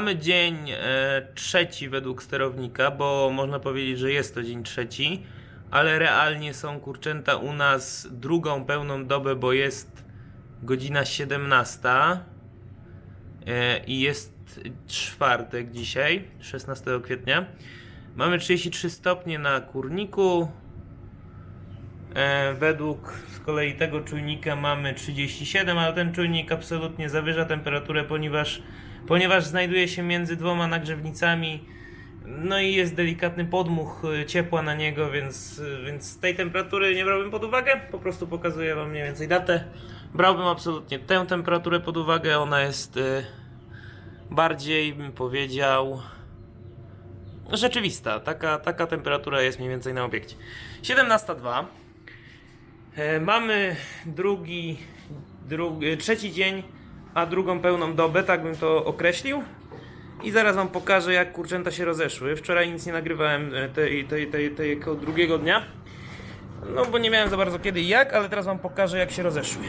Mamy dzień e, trzeci według sterownika, bo można powiedzieć, że jest to dzień trzeci, ale realnie są kurczęta u nas drugą pełną dobę, bo jest godzina 17 e, i jest czwartek dzisiaj, 16 kwietnia. Mamy 33 stopnie na kurniku. E, według z kolei tego czujnika mamy 37, ale ten czujnik absolutnie zawyża temperaturę, ponieważ, ponieważ znajduje się między dwoma nagrzewnicami. No i jest delikatny podmuch e, ciepła na niego, więc, e, więc tej temperatury nie brałbym pod uwagę. Po prostu pokazuję Wam mniej więcej datę. Brałbym absolutnie tę temperaturę pod uwagę. Ona jest e, bardziej, bym powiedział, rzeczywista. Taka, taka temperatura jest mniej więcej na obiekcie. 17.02. E, Mamy drugi, drugi, trzeci dzień, a drugą pełną dobę, tak bym to określił. I zaraz wam pokażę, jak kurczęta się rozeszły. Wczoraj nic nie nagrywałem e, tej, tej, tej, tego drugiego dnia. No bo nie miałem za bardzo kiedy i jak, ale teraz wam pokażę, jak się rozeszły.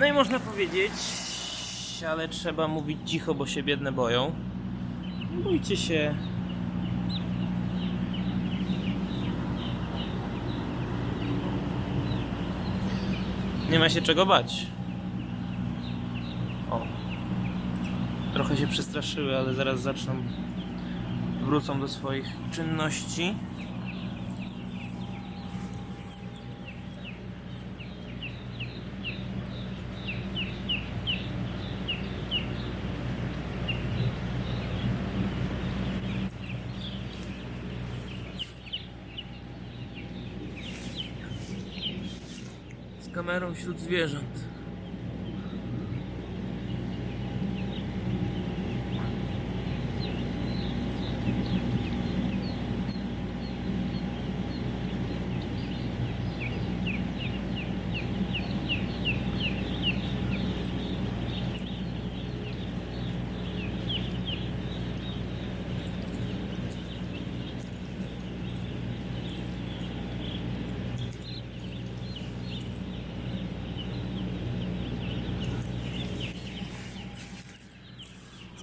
No i można powiedzieć, ale trzeba mówić cicho, bo się biedne boją. Bójcie się. Nie ma się czego bać. O. Trochę się przestraszyły, ale zaraz zaczną. Wrócą do swoich czynności. Kamerą wśród zwierząt.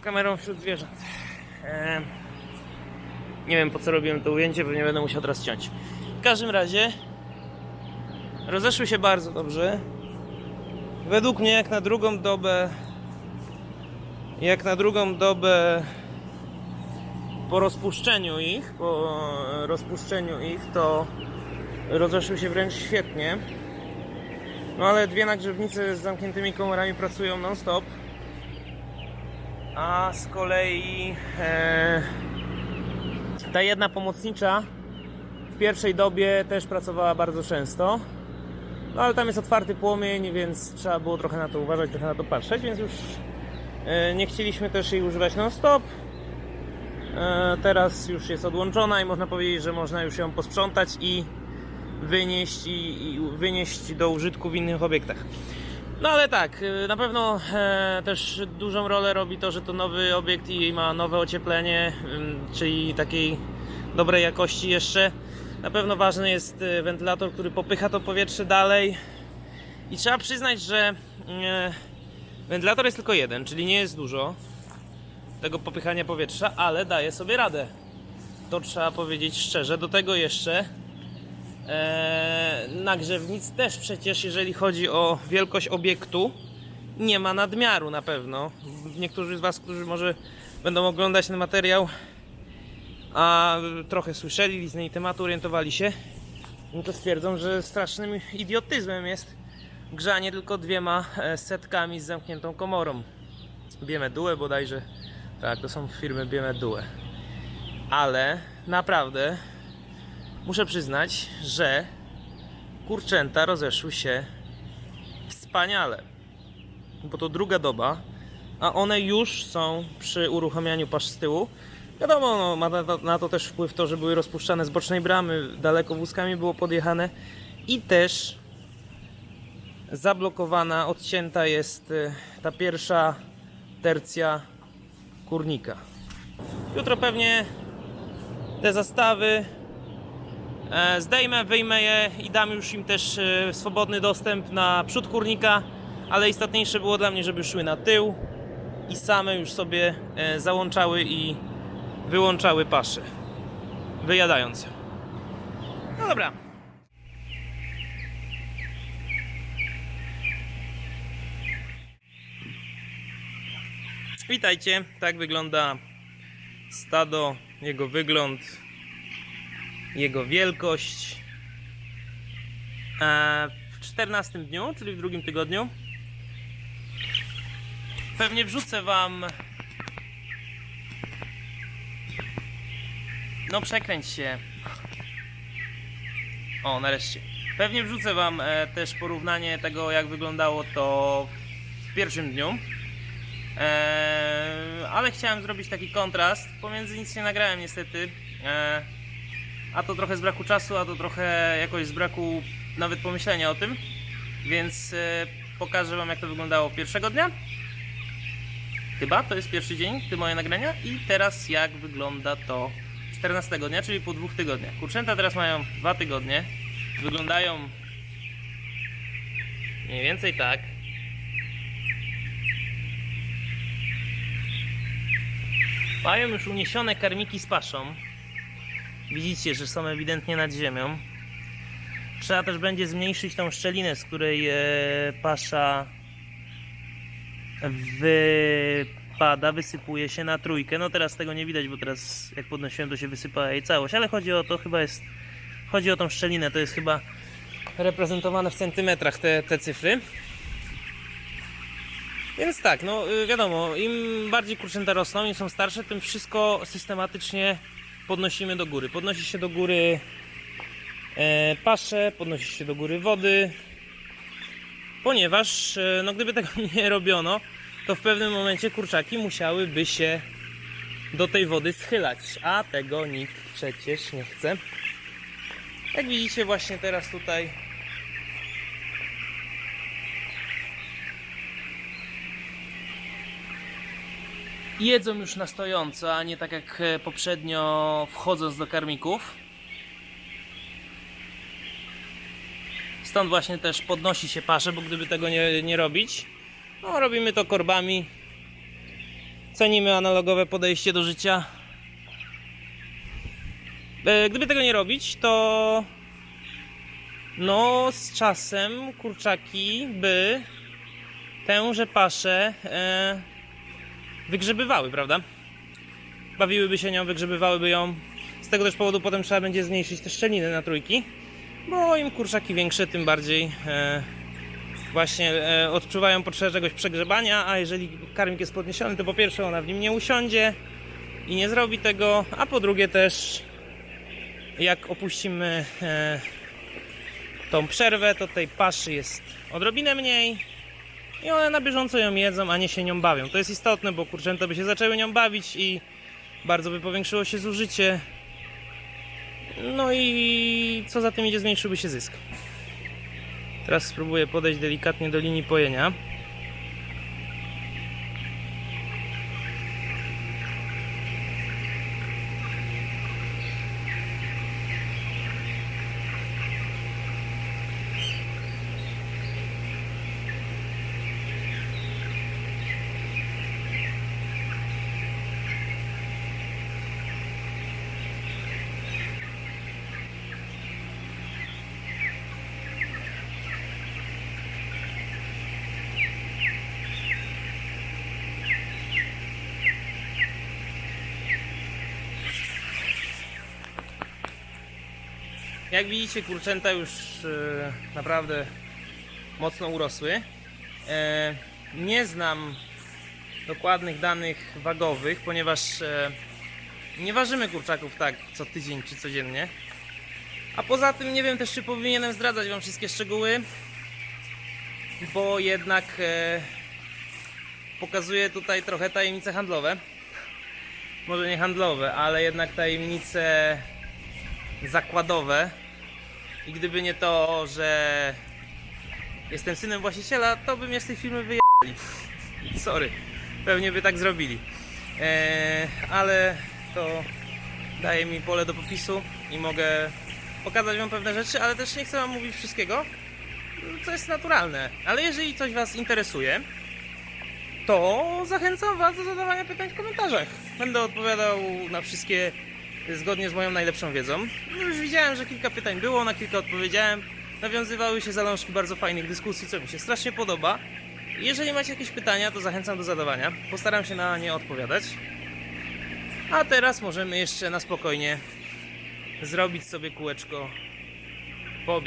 Kamerą wśród zwierząt. Em, nie wiem po co robiłem to ujęcie, pewnie będę musiał teraz ciąć. W każdym razie rozeszły się bardzo dobrze. Według mnie jak na drugą dobę jak na drugą dobę po rozpuszczeniu ich, po rozpuszczeniu ich to rozeszły się wręcz świetnie. No ale dwie nagrzewnice z zamkniętymi komorami pracują non stop. A z kolei e, ta jedna pomocnicza w pierwszej dobie też pracowała bardzo często. No ale tam jest otwarty płomień, więc trzeba było trochę na to uważać, trochę na to patrzeć, więc już e, nie chcieliśmy też jej używać non-stop. E, teraz już jest odłączona i można powiedzieć, że można już ją posprzątać i wynieść, i, i wynieść do użytku w innych obiektach. No ale tak, y, na pewno e, też dużą rolę robi to, że to nowy obiekt i ma nowe ocieplenie, czyli takiej dobrej jakości jeszcze. Na pewno ważny jest e, wentylator, który popycha to powietrze dalej. I trzeba przyznać, że e, wentylator jest tylko jeden, czyli nie jest dużo tego popychania powietrza, ale daje sobie radę. To trzeba powiedzieć szczerze. Do tego jeszcze e, nagrzewnic też przecież, jeżeli chodzi o wielkość obiektu, nie ma nadmiaru na pewno. Niektórzy z Was, którzy może będą oglądać ten materiał, a trochę słyszeli z niej tematu, orientowali się, no to stwierdzą, że strasznym idiotyzmem jest grzanie tylko dwiema e, setkami z zamkniętą komorą. Bieme Due bodajże, tak, to są firmy Bieme Due. Ale naprawdę muszę przyznać, że kurczęta rozeszły się wspaniale. Bo to druga doba, a one już są przy uruchamianiu pasz z tyłu. Wiadomo, no, ma na to, na to też wpływ to, że były rozpuszczane z bocznej bramy, daleko wózkami było podjechane i też zablokowana, odcięta jest y, ta pierwsza tercja kurnika. Jutro pewnie te zastawy zdejmę, wyjmę je i dam już im też e, swobodny dostęp na przód kurnika, ale istotniejsze było dla mnie, żeby szły na tył i same już sobie e, załączały i wyłączały paszę, wyjadając. ją. No dobra. Witajcie, tak wygląda stado, jego wygląd, jego wielkość. E, W 14 dniu, czyli w drugim tygodniu, pewnie wrzucę Wam. No, przekręć się. O, nareszcie. Pewnie wrzucę Wam e, też porównanie tego, jak wyglądało to w pierwszym dniu. Eee, ale chciałem zrobić taki kontrast. Pomiędzy nic nie nagrałem niestety. A to trochę z braku czasu, a to trochę jakoś z braku nawet pomyślenia o tym. Więc e, pokażę Wam jak to wyglądało pierwszego dnia. Chyba to jest pierwszy dzień te moje nagrania. I teraz jak wygląda to 14 dnia, czyli po dwóch tygodniach. Kurczęta teraz mają dwa tygodnie. Wyglądają mniej więcej tak. Mają już uniesione karmiki z paszą. Widzicie, że są ewidentnie nad ziemią. Trzeba też będzie zmniejszyć tą szczelinę, z której e, pasza wypada, wysypuje się na trójkę. No teraz tego nie widać, bo teraz jak podnosiłem to się wysypała jej całość, ale chodzi o to chyba jest, chodzi o tą szczelinę, to jest chyba reprezentowane w centymetrach te, te cyfry. Więc tak, no y, wiadomo, im bardziej kurczęta rosną, im są starsze, tym wszystko systematycznie podnosimy do góry. Podnosi się do góry e, pasze, podnosi się do góry wody, ponieważ e, no, gdyby tego nie robiono, to w pewnym momencie kurczaki musiałyby się do tej wody schylać, a tego nikt przecież nie chce. Jak widzicie właśnie teraz tutaj jedzą już na stojąco, a nie tak jak e, poprzednio wchodząc do karmików. Stąd właśnie też podnosi się pasze, bo gdyby tego nie, nie robić, no robimy to korbami. Cenimy analogowe podejście do życia. E, Gdyby tego nie robić, to no z czasem kurczaki by tęże paszę e, wygrzebywały, prawda? Bawiłyby się nią, wygrzebywałyby ją. Z tego też powodu potem trzeba będzie zmniejszyć te szczeliny na trójki, bo im kurczaki większe, tym bardziej e, właśnie e, odczuwają potrzebę czegoś przegrzebania, a jeżeli karmik jest podniesiony, to po pierwsze ona w nim nie usiądzie i nie zrobi tego, a po drugie też jak opuścimy e, tą przerwę, to tej paszy jest odrobinę mniej, i one na bieżąco ją jedzą, a nie się nią bawią. To jest istotne, bo kurczęta by się zaczęły nią bawić i bardzo by powiększyło się zużycie. No i co za tym idzie, zmniejszyłby się zysk. Teraz spróbuję podejść delikatnie do linii pojenia. Jak widzicie, kurczęta już e, naprawdę mocno urosły. E, nie znam dokładnych danych wagowych, ponieważ e, nie ważymy kurczaków tak co tydzień czy codziennie. A poza tym nie wiem też, czy powinienem zdradzać Wam wszystkie szczegóły, bo jednak pokazuję tutaj trochę tajemnice handlowe. Może nie handlowe, ale jednak tajemnice zakładowe. I gdyby nie to, że jestem synem właściciela, to bym mnie z tej firmy wyjechali. Sorry, pewnie by tak zrobili. Eee, ale to daje mi pole do popisu i mogę pokazać Wam pewne rzeczy, ale też nie chcę Wam mówić wszystkiego, co jest naturalne. Ale jeżeli coś Was interesuje, to zachęcam Was do zadawania pytań w komentarzach. Będę odpowiadał na wszystkie zgodnie z moją najlepszą wiedzą. No Już widziałem, że kilka pytań było, na kilka odpowiedziałem. Nawiązywały się zalążki bardzo fajnych dyskusji, co mi się strasznie podoba. Jeżeli macie jakieś pytania, to zachęcam do zadawania. Postaram się na nie odpowiadać. A teraz możemy jeszcze na spokojnie zrobić sobie kółeczko po.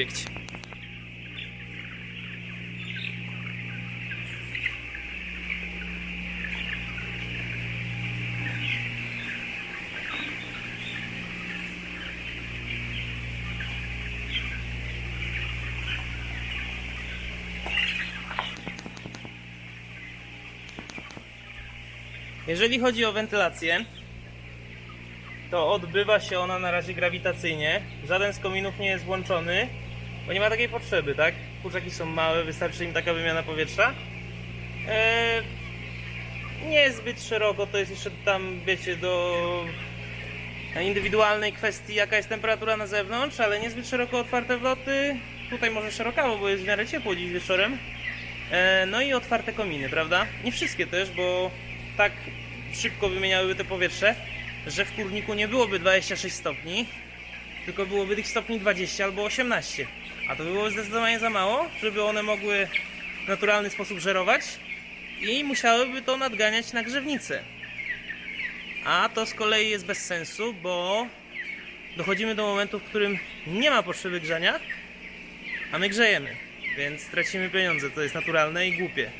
Jeżeli chodzi o wentylację, to odbywa się ona na razie grawitacyjnie. Żaden z kominów nie jest włączony, bo nie ma takiej potrzeby, tak? Kurczaki są małe, wystarczy im taka wymiana powietrza. Eee, nie zbyt szeroko, to jest jeszcze tam, wiecie, do indywidualnej kwestii, jaka jest temperatura na zewnątrz, ale niezbyt szeroko otwarte wloty. Tutaj może szerokawo, bo jest w miarę ciepło dziś wieczorem. E, No i otwarte kominy, prawda? Nie wszystkie też, bo tak szybko wymieniałyby te powietrze, że w kurniku nie byłoby 26 stopni, tylko byłoby tych stopni 20 albo 18. A to by było zdecydowanie za mało, żeby one mogły w naturalny sposób żerować i musiałyby to nadganiać na grzewnicę. A to z kolei jest bez sensu, bo dochodzimy do momentu, w którym nie ma potrzeby grzania, a my grzejemy, więc tracimy pieniądze. To jest naturalne i głupie.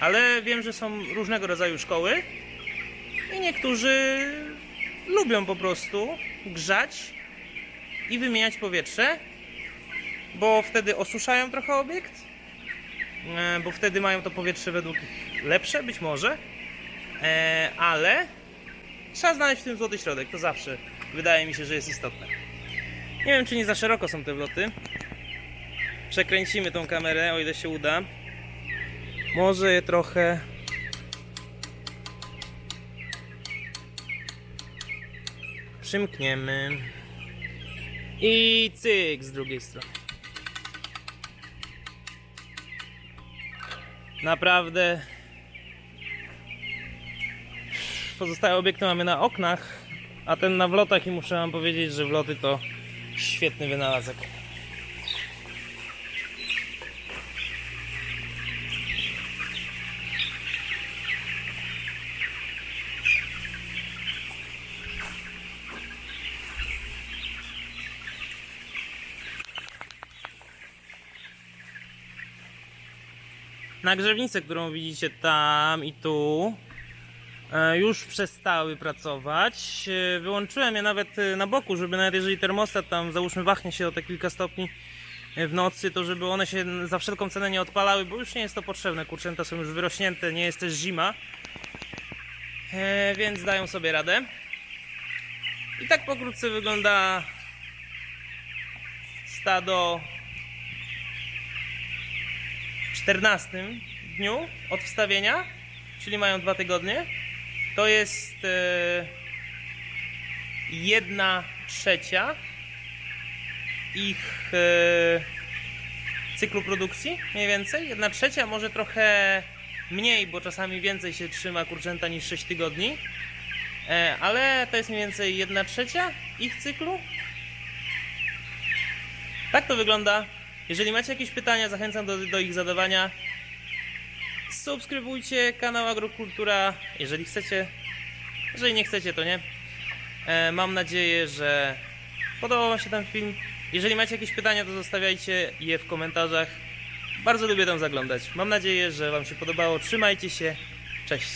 Ale wiem, że są różnego rodzaju szkoły i niektórzy lubią po prostu grzać i wymieniać powietrze, bo wtedy osuszają trochę obiekt, e, bo wtedy mają to powietrze według nich lepsze, być może, e, ale trzeba znaleźć w tym złoty środek, to zawsze wydaje mi się, że jest istotne. Nie wiem, czy nie za szeroko są te wloty. Przekręcimy tą kamerę, o ile się uda. Może je trochę. Przymkniemy. I cyk z drugiej strony. Naprawdę. Pozostałe obiekty mamy na oknach, a ten na wlotach i muszę wam powiedzieć, że wloty to świetny wynalazek. Nagrzewnice, którą widzicie tam i tu, e, już przestały pracować. E, Wyłączyłem je nawet e, na boku, żeby nawet jeżeli termostat tam załóżmy wahnie się o te kilka stopni w nocy, to żeby one się za wszelką cenę nie odpalały, bo już nie jest to potrzebne. Kurczęta są już wyrośnięte, nie jest też zima, więc dają sobie radę. I tak pokrótce wygląda stado 14 dniu od wstawienia, czyli mają dwa tygodnie. To jest e, jedna trzecia ich e, cyklu produkcji, mniej więcej. Jedna trzecia, może trochę mniej, bo czasami więcej się trzyma kurczęta niż 6 tygodni. E, ale to jest mniej więcej jedna trzecia ich cyklu. Tak to wygląda. Jeżeli macie jakieś pytania, zachęcam do, do ich zadawania. Subskrybujcie kanał Agrokultura, jeżeli chcecie. Jeżeli nie chcecie, to nie. E, mam nadzieję, że podobał Wam się ten film. Jeżeli macie jakieś pytania, to zostawiajcie je w komentarzach. Bardzo lubię tam zaglądać. Mam nadzieję, że Wam się podobało. Trzymajcie się. Cześć.